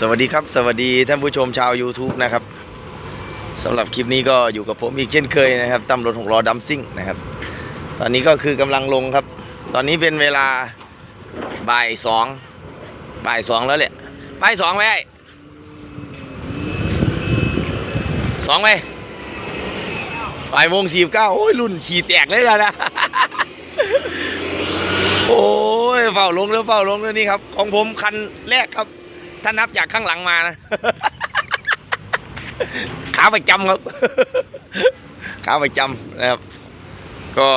สวัสดีครับ สวัสดีท่านผู้ชมชาว YouTube นะครับสำหรับคลิปนี้ก็อยู่กับผมอีกเช่นเคยนะครับตำรวจหกล้อดัมซิ่งนะครับ ตอนนี้ก็คือกำลังลงครับ ตอนนี้เป็นเวลาบ่ายสองบ่ายสองแล้วแหละบ่ายสองไปไอ้สองไปบ่ายโมงสี่สิบเก้าโอ้ยรุ่นขี่แตกเลยแล้วนะโอ้ยเฝ้าลงแล้วเฝ้าลงแล้วนี่ครับ ของผมคันแรกครับ ถ้านับจากข้างหลังมานะ ขาประจำครับ ขาประจำนะครับ ก็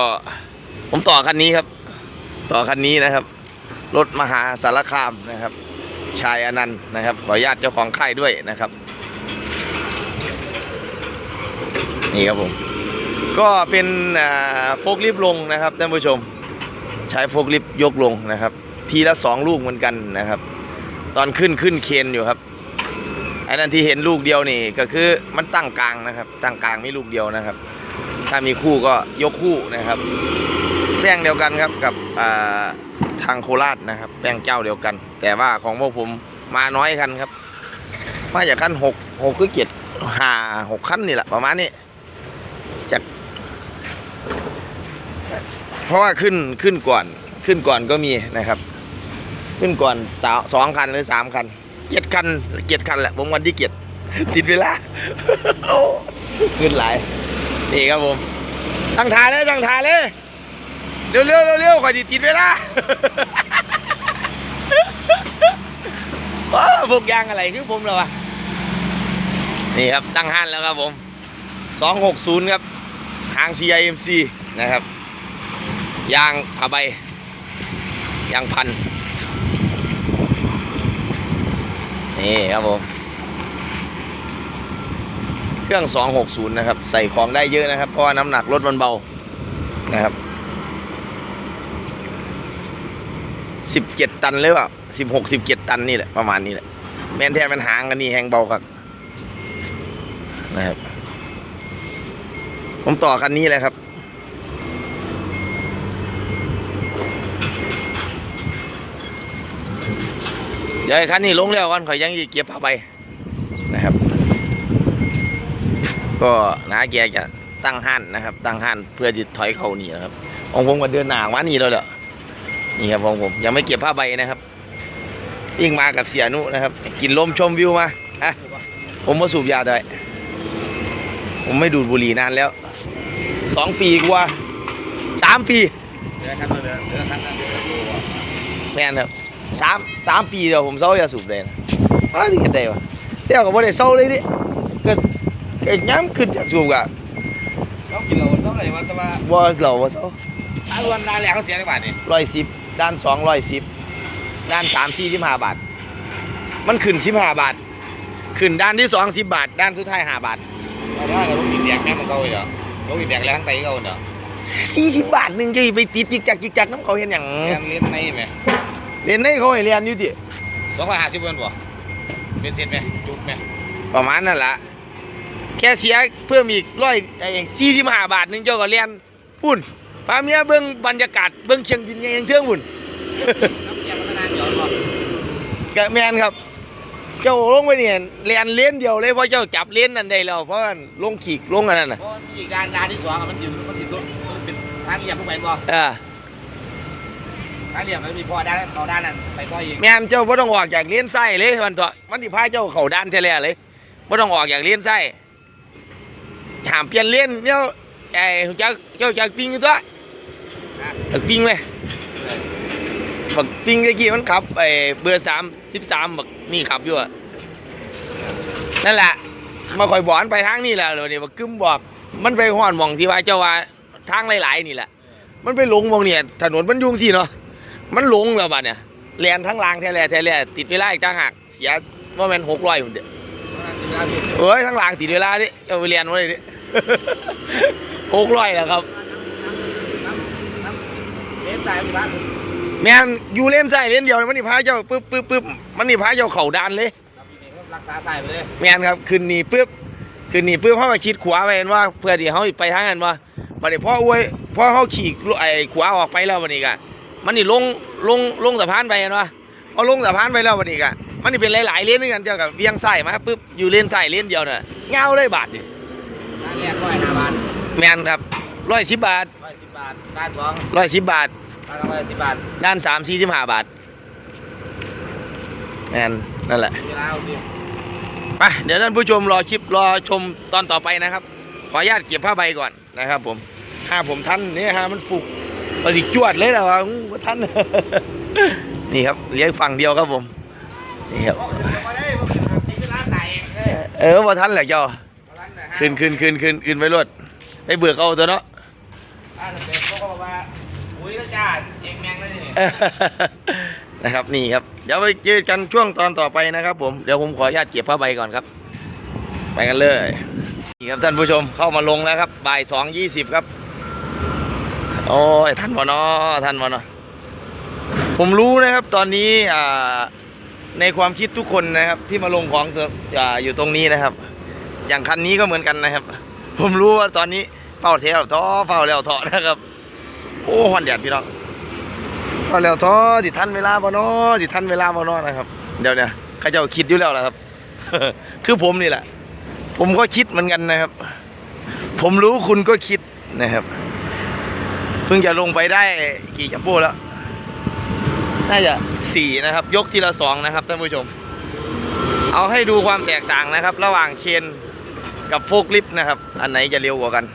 ผมต่อคันนี้ครับ ต่อคันนี้นะครับ รถมหาสารคามนะครับ ชายอนันต์นะครับ ขออนุญาตเจ้าของค่ายด้วยนะครับ นี่ครับผม ก็เป็นโฟกลิฟลงนะครับท่านผู้ชม ใช้โฟกลิฟยกลงนะครับ ทีละสองลูกเหมือนกันนะครับ ตอนขึ้นขึ้นเคนอยู่ครับไอ้นั่นที่เห็นลูกเดียวนี่ก็คือมันตั้งกลางนะครับ ตั้งกลางไมีลูกเดียวนะครับ ถ้ามีคู่ก็ยกคู่นะครับแป้งเดียวกันครับกับทางโคราชนะครับ แป้งเจ้าเดียวกัน แต่ว่าของพวกผมมาน้อยคันครับมาจากคันหกหกคือเกียรติห้าหกคันนี่แหละประมาณนี้จากเพราะว่าขึ้นขึ้นก่อนขึ้นก่อนก็มีนะครับ ขึ้นก่อนสาสองคันหรือสามคันเจ็ดคันเจ็ดคันแหละผมวันที่เจ็ดติดเวลาขึ้นหลายนี่ครับผมตั้งทายเลยตั้งทายเลยเร็วเร็วเร็วเร็วก่อนจะติดเวลาว้าพวกยางอะไรคือผมเหรอวะนี่ครับตั้งหันแล้วครับผมสองหกศูนย์ครับหาง CIMC นะครับยางผ้าใบยางพัน นี่ครับผม เครื่อง 260 นะครับ ใส่ของได้เยอะนะครับ เพราะว่าน้ำหนักรถมันเบานะครับ 17 ตันหรือเปล่า16 17 ตันนี่แหละ ประมาณนี้แหละ แม่นแท้มันหางกันนี่แหงเบาครับนะครับ ผมต่อคันนี้เลยครับ ดี๋ยวไอ้คันนี้ลงแล้วก่อนข่อยยังอีเก็บผ้าใบนะครับ ก็น้าแกจะตั้งห้านนะครับ ตั้งห้านเพื่อจะถอยเข้านี่นะครับของผมก็เดินหนามานี่แล้วแหละนี่ครับของผมยังไม่เก็บผ้าใบนะครับยิ่งมากับเสียนุนะครับ กินลมชมวิวมาอะผมมาสูบยาด้วยผมไม่ดูดบุหรี่นานแล้วสองปีกว่าสามปีเดือนคันละเดือนเดือนคันละเดือนดูอะแม่นครับ สามสามปีเดียวผมเศร้ายาสูบเลยนะอ้าวนี่กันได้วะเดี๋ยวก็บ่ได้เศร้าเลยดิเกิดเกิดย้ำขึ้นจากสูบกะเรากินเราเท่าไหร่วันแต่ว่าว่าเราว่าเศร้าถ้ารวนรายแรงเขาเสียในบาทนี่ร้อยสิบด้านสองร้อยสิบด้านสามสี่สิบห้าบาท มันขึ้นสิบห้าบาท ขึ้นด้านที่สองสิบบาท ด้านสุดท้ายห้าบาทเราได้เราต้องกินแดงแม่มันเก่าเลยเหรอเรากินแดงแรงทั้งไตเก่าเนาะสี่สิบบาทหนึ่งจะไปติดจิกจักจิกจักน้ำเขาเห็นอย่างแรงเลี้ยนในไหม เรียนให้เขาให้เรียนอยู่ดิสองร้อยห้าสิบเงินบ่เป็นเศษไหมจุกไหมประมาณนั่นแหละแค่เสียเพิ่มอีกร้อยสี่สิบห้าบาทหนึ่งเจ้าก็เรียนปุ่นพาเมียเบิ้งบรรยากาศเบิ้งเชียงบินยังเทื่องปุ่นน้ำแกงมันนานหย่อนบ่กะแมนครับ เจ้าลงไปเนี่ยเรียนเล่นเดียวเลยเพราะเจ้าจับเล่นนั่นได้แล้วเพราะว่าลงขีกลงอันนั้นน่ะเพราะอีกด้านด้านที่สองมันอยู่มันติดรถมันเป็นทางเหลี่ยมพวกแมนบ่เออ ทาเหลี่ยมมันมีพอด้านต่อด้านนั้นไปต่ออีกแมนเจ้าไ่ต้องออกจากเลี้ยนไส้เลยมันตัวมันที่พาเจ้าเขาด้านเทเลเลยไ่ต้องออกจากเลี้ยนไส้ถามเปลี่ยนเลี้ยนเจ้าไอ้เจ้าเจ้าจากปิงอยู่ตัวจากปิงเลยบักปิงตะกี้มันขับไอ้เบอร์สามสิบสามบักนี่ขับอยู่อะนั่นแหละมาคอยบอกมันไปทางนี่แหละเลยวนี้บักกึมบอกมันไปห้อนหมองที่ว่าเจ้าว่าทางหลายๆนี่แหละ มันไปหลงมองเนี่ยถนนมันยุ่งสิเนาะ มันหลงแล้วบัดเนี่ยแลนทั้งรางแท้แลแท้แลติดเวลาอีกต่างหากเสียว่าแมันหกร้อยหุ่นเดียวเอ้ยทั้งรางติดเวลาดิเอาไปเรียนไว้ดิหกร้อยแล้วครับเลี้ยนสายมันบ้านแม่นอยู่เล่นใส่เล่นเดียวมันนี่พาเจ้าปึ๊บปึ๊บปึ๊บมันนี่พาเจ้าเข่าดานเลยรักษาสายไปเลยแม่นครับขึ้นนี่ปึ๊บขึ้นนี่ปึ๊บเขาไปคิดขวาไปเห็นว่าเพื่อที่เขาไปทางนั้นว่าบัดนี้พ่ออวยพ่อเขาขี่ไอ้ขวาออกไปแล้ววันนี้กะ มันนี่ลงลงลงสะพานไปเห็นว่าเอาลงสะพานไปแล้ววันนี้กะมันนี่เป็นหลายๆเลนด้วยกันเจ้ากับเวียงไส้มาปุ๊บอยู่เลนไส้เลนเดียวน่ะเงาเลยบาทดิด้านแรกร้อยห้าบาทแมนครับร้อยสิบบาทร้อยสิบบาทด้านสองร้อยสิบบาทด้านละร้อยสิบบาทด้านสามสี่สิบห้าบาทแมนนั่นแหละเวลาเอาดิไปเดี๋ยวท่านผู้ชมรอคลิปรอชมตอนต่อไปนะครับ ขออนุญาตเก็บผ้าใบก่อนนะครับผมห้าผมทันนี่ฮะมันปลุก ปดิจวดเลยนะว่าอู้ว่าทันนี่ครับเลี้ยงฝั่งเดียวครับผม นี่ครับ เอาขึ้นมาได้ผมมีเวลาไหนเอ้ยเออว่าทันแหละเจ้าประมาณไหนฮะขึ้นขึ้นขึ้นขึ้นขึ้นไปรถไปเบือกเอาตัวเนาะอ่าแต่เป็นเขาก็บอกว่าอุ้ยแล้วจ้าเองแมงแล้วนี่นะครับนี่ครับ เดี๋ยวไปเจอกันช่วงตอนต่อไปนะครับ ผม เดี๋ยวผมขออนุญาตเก็บผ้าใบก่อนครับ ไปกันเลย นี่ครับท่านผู้ชมเข้ามาลงแล้วครับ บ่ายสองยี่สิบครับ โอ้ยท่านวะเนาะท่านวะเนาะผมรู้นะครับตอนนี้อ่าในความคิดทุกคนนะครับ ที่มาลงของอ่าอยู่ตรงนี้นะครับ อย่างคันนี้ก็เหมือนกันนะครับ ผมรู้ว่าตอนนี้เฝ้าเทวท้อเฝ้าแล้วท้อนะครับ โอ้หอนแดดพี่น้องพอแล้วท้อสิทันเวลาบ่นาะสิทันเวลาบ่นาะนะครับ เดี๋ยวเนี่ยเขาเจ้าคิดอยู่แล้วล่ะครับ คือผมนี่แหละ ผมก็คิดเหมือนกันนะครับ ผมรู้คุณก็คิดนะครับ พิ่งจะลงไปได้กี่จัมโบ้แล้ว น่าจะสี่นะครับ ยกทีละสองนะครับท่านผู้ชม เอาให้ดูความแตกต่างนะครับ ระหว่างเคนกับโฟกลิฟต์นะครับ อันไหนจะเร็วกว่ากัน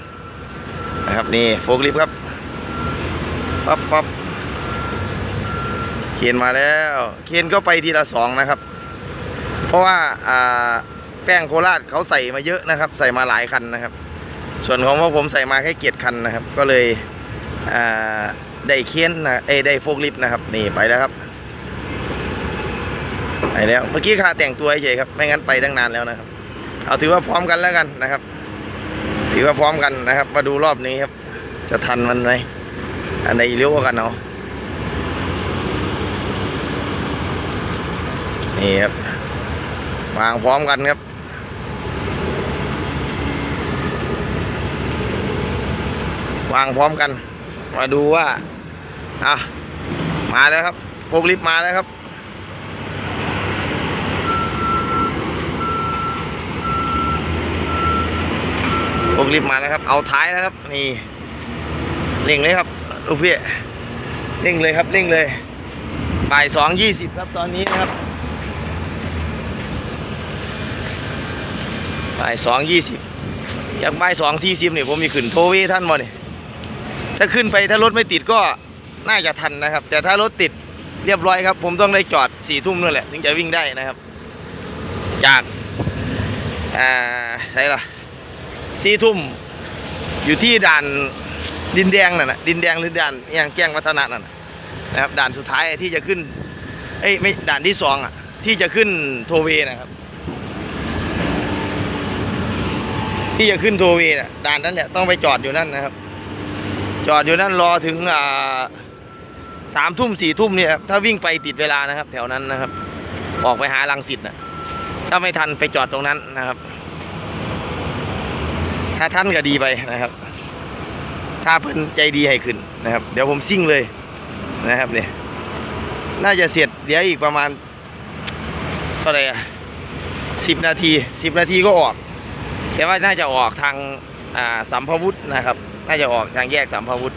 นะครับนี่โฟกลิฟต์ครับปั๊บปั๊บเคนมาแล้ว เคนก็ไปทีละสองนะครับ เพราะว่าอ่าแป้งโคราชเขาใส่มาเยอะนะครับ ใส่มาหลายคันนะครับ ส่วนของพวกผมใส่มาแค่เกียรคันนะครับ ก็เลย ได้เคนนะเอได้โฟกลิฟต์นะครับ นี่ไปแล้วครับไปแล้วเมื่อกี้ขาแต่งตัวเฉยครับ ไม่งั้นไปตั้งนานแล้วนะครับ เอาถือว่าพร้อมกันแล้วกันนะครับ ถือว่าพร้อมกันนะครับ มาดูรอบนี้ครับ จะทันมันไหมอันไหนเร็วกว่ากันเนาะนี่ครับวางพร้อมกันครับวางพร้อมกัน มาดูว่าอะมาแล้วครับโฟกลิฟต์มาแล้วครับ โฟกลิฟต์มาแล้วครับ เอาท้ายแล้วครับ นี่เร่งเลยครับลูกพี่เร่งเลยครับเร่งเลยบ่ายสองยี่สิบครับตอนนี้นะครับบ่ายสองยี่สิบอยากบ่ายสองสี่สิบเนี่ยผมมีขึ้นโทเวท่านบ่เนี่ย ถ้าขึ้นไปถ้ารถไม่ติดก็น่าจะทันนะครับ แต่ถ้ารถติดเรียบร้อยครับ ผมต้องได้จอดสี่ทุ่มนั่นแหละถึงจะวิ่งได้นะครับ จากอ่าใช่ละสี่ทุ่มอยู่ที่ด่านดินแดงนั่นนะดินแดงหรือด่านอย่างแจ้งวัฒนะนั่นนะครับ ด่านสุดท้ายที่จะขึ้น เอ้ยไม่ด่านที่สองอะ ที่จะขึ้นโทเวนะครับ ที่จะขึ้นโทเวน่ะด่านนั้นแหละต้องไปจอดอยู่นั่นนะครับ จอดอยู่นั่นรอถึงอ่าสามทุ่มสี่ทุ่มเนี่ยครับถ้าวิ่งไปติดเวลานะครับ แถวนั้นนะครับ ออกไปหาลังสิตนะถ้าไม่ทันไปจอดตรงนั้นนะครับ ถ้าท่านก็ดีไปนะครับ ถ้าเพิ่นใจดีให้ขึ้นนะครับ เดี๋ยวผมซิ่งเลยนะครับเนี่ยน่าจะเสร็จเดี๋ยวอีกประมาณเท่าไหร่อะสิบนาทีสิบนาทีก็ออก แต่ว่าน่าจะออกทางอ่าสัมภวุธนะครับ น่าจะออกทางแยกสัมภวุธ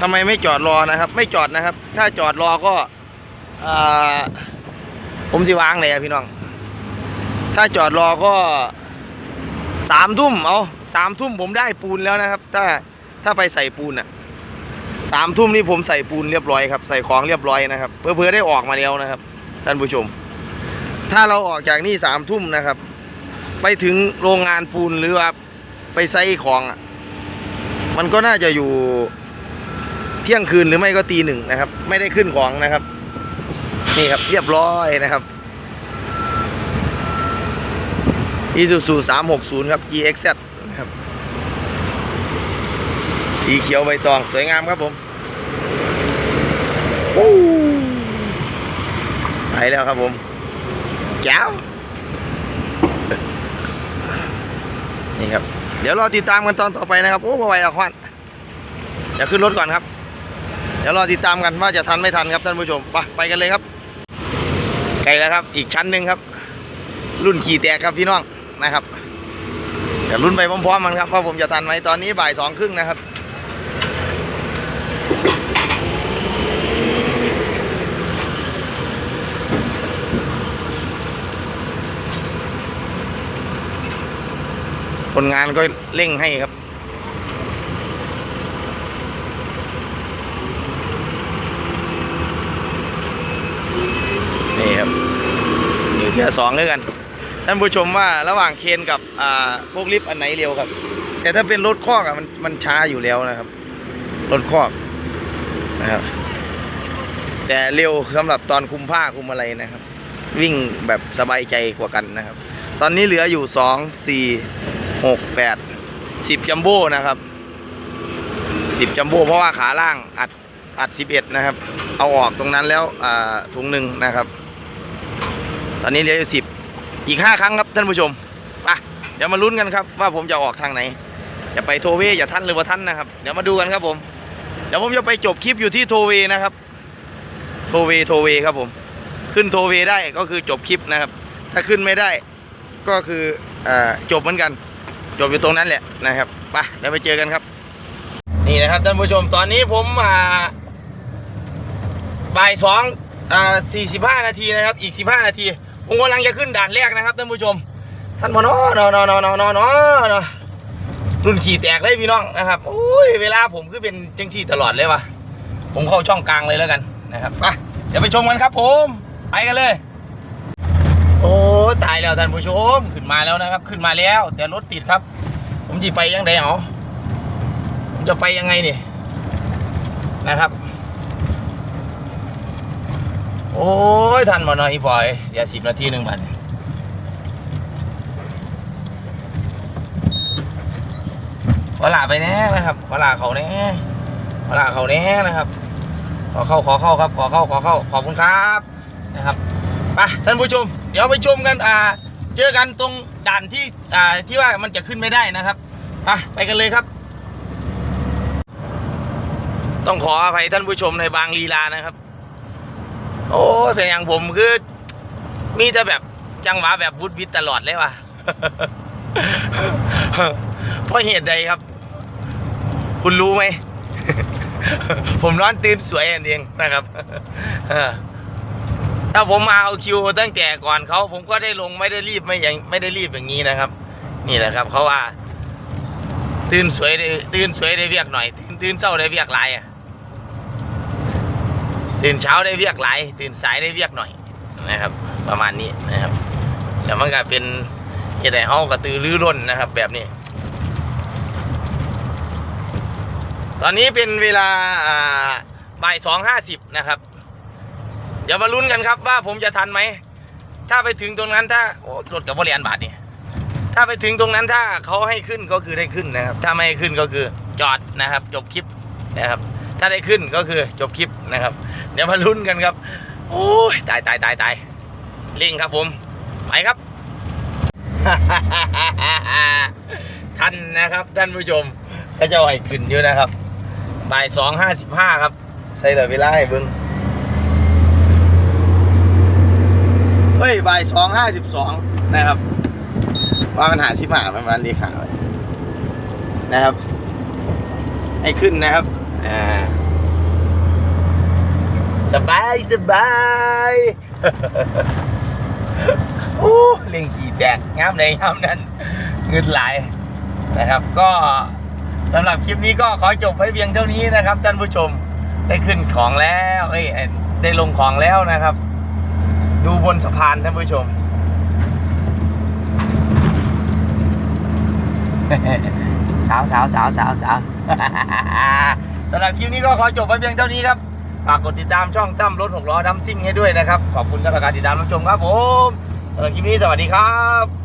ทำไมไม่จอดรอนะครับ ไม่จอดนะครับ ถ้าจอดรอก็อผมสิวางเลยพี่น้อง ถ้าจอดรอก็สามทุ่มเอาสามทุ่มผมได้ปูนแล้วนะครับ ถ้าถ้าไปใส่ปูนอะสามทุ่มนี่ผมใส่ปูนเรียบร้อยครับ ใส่ของเรียบร้อยนะครับเพื่อได้ออกมาแล้วนะครับท่านผู้ชม ถ้าเราออกจากนี่สามทุ่มนะครับ ไปถึงโรงงานปูนหรือว่า ไปไซของอะมันก็น่าจะอยู่เที่ยงคืนหรือไม่ก็ตีหนึ่งนะครับ ไม่ได้ขึ้นของนะครับ นี่ครับเรียบร้อยนะครับ Isuzu 360ครับ GXZ นะครับสีเขียวใบตองสวยงามครับผมโอ้ไปแล้วครับผมแจ๋วนี่ครับ เดี๋ยวรอติดตามกันตอนต่อไปนะครับ โอ้ไวละควันเดี๋ยวขึ้นรถก่อนครับ เดี๋ยวรอติดตามกันว่าจะทันไม่ทันครับท่านผู้ชมไปไปกันเลยครับไกลแล้วครับ อีกชั้นหนึ่งครับ รุ่นขี่แตกครับพี่น้องนะครับเดี๋ยวรุ่นไปพร้อมๆมันครับว่าผมจะทันไหมตอนนี้บ่ายสองครึ่งนะครับ คนงานก็เร่งให้ครับ นี่ครับอยู่ที่สองเลยกันท่านผู้ชมว่าระหว่างเคนกับอ่าพวกลิฟต์อันไหนเร็วครับ แต่ถ้าเป็นรถคอกอะมันมันช้าอยู่แล้วนะครับ รถคอกนะครับแต่เร็วสำหรับตอนคุมผ้าคุมอะไรนะครับ วิ่งแบบสบายใจกว่ากันนะครับ ตอนนี้เหลืออยู่สองสี่หกแปดสิบจัมโบ้นะครับสิบจัมโบ้เพราะว่าขาล่างอัดอัดสิบเอ็ดนะครับ เอาออกตรงนั้นแล้วอ่าถุงหนึ่งนะครับ ตอนนี้เหลืออยู่สิบอีกห้าครั้งครับท่านผู้ชมไปเดี๋ยวมาลุ้นกันครับ ว่าผมจะออกทางไหน จะไปโทเวอย่าท่านหรือว่าท่านนะครับ เดี๋ยวมาดูกันครับผม เดี๋ยวผมจะไปจบคลิปอยู่ที่โทเวนะครับ โทเวโทเวครับผม ขึ้นโทเวได้ก็คือจบคลิปนะครับ ถ้าขึ้นไม่ได้ ก็คืออจบเหมือนกัน จบอยู่ตรงนั้นแหละนะครับไปเดี๋ยวไปเจอกันครับ นี่นะครับท่านผู้ชมตอนนี้ผมอ่าบ่ายสองอ่าสี่สิบห้านาทีนะครับ อีกสิบห้านาทีผมกำลังจะขึ้นด่านแรกนะครับท่านผู้ชม ท่านพอนอนอนอนอนอนอนอรุ่นขี่แตกเลยพี่น้องนะครับโอ้ยเวลาผมคือเป็นจังซี่ตลอดเลยวะผมเข้าช่องกลางเลยแล้วกันนะครับไปเดี๋ยวไปชมกันครับผม ไปกันเลย ตายแล้วท่านผู้ชมขึ้นมาแล้วนะครับ ขึ้นมาแล้ว แต่รถติดครับ ผมจะไปยังไงเหรอผมจะไปยังไงนี่นะครับ โอ้ยทันมาหน่อยอีพอยเดี๋ยวสิบนาทีหนึ่งบัดขอลาไปแน่นะครับขอลาเขาแน่ขอลาเขาแน่นะครับ ขอเข้าขอเข้าครับ ขอเข้าขอเข้าขอบคุณครับนะครับไปท่านผู้ชม เดี๋ยวไปชมกันอ่า เจอกันตรงด่านที่อ่าที่ว่ามันจะขึ้นไม่ได้นะครับไปไปกันเลยครับ ต้องขออภัยท่านผู้ชมในบางลีลานะครับ โอ้ยเป็นอย่างผมคือมีแต่แบบจังหวะแบบวุดวิดตลอดเลยว่ะเพราะเหตุใดครับ คุณรู้ไหม ผมนอนตื่นสวยอันเองนะครับ ถ้าผมมาเอาคิวตั้งแต่ก่อนเขาผมก็ได้ลงไม่ได้รีบไม่อย่างไม่ได้รีบอย่างนี้นะครับ นี่แหละครับเขาว่า ตื่นสวยได้ตื่นสวยได้เวียกหน่อย ตื่นตื่นเศร้าได้เวียกหลายอะตื่นเช้าได้เวียกหลายตื่นสายได้เวียกหน่อยนะครับ ประมาณนี้นะครับแล้วมันก็เป็นเหตุใดเฮากระตือรือร้นนะครับ แบบนี้ ตอนนี้เป็นเวลาบ่ายสองห้าสิบนะครับ เดี๋ยวมาลุ้นกันครับว่าผมจะทันไหม ถ้าไปถึงตรงนั้นถ้าโอ้รถกับบริยานบาทนี่ถ้าไปถึงตรงนั้นถ้าเขาให้ขึ้นก็คือได้ขึ้นนะครับ ถ้าไม่ให้ขึ้นก็คือจอดนะครับ จบคลิปนะครับ ถ้าได้ขึ้นก็คือจบคลิปนะครับ เดี๋ยวมาลุ้นกันครับโอ้ยตายตายตายตายเร่งครับผมไปครับ ท่านนะครับท่านผู้ชมก็จะให้ขึ้นอยู่นะครับบ่ายสองห้าสิบห้าครับ ใส่เหลือเวลาให้เบิ้ง เฮ้ยบ่ายสองห้าสิบสองนะครับ ว่ามันหาสิบหาประมาณนี้ขาวนะครับ ให้ขึ้นนะครับ อ่า สบายสบายโอ้เล่งกี่แตกงามเลยงามนั้นเงินไหลายนะครับ ก็สำหรับคลิปนี้ก็ขอจบไว้เพียงเท่านี้นะครับท่านผู้ชมได้ขึ้นของแล้ว เอ้ยได้ลงของแล้วนะครับ ดูบนสะพานท่านผู้ชม สาวสาวสาวสาวสาวสำหรับคลิปนี้ก็ขอจบไว้เพียงเท่านี้ครับฝากกดติดตามช่องตั้มรถหกล้อดัมซิ่งให้ด้วยนะครับ ขอบคุณสำหรับการติดตามรับชมครับผมสำหรับคลิปนี้สวัสดีครับ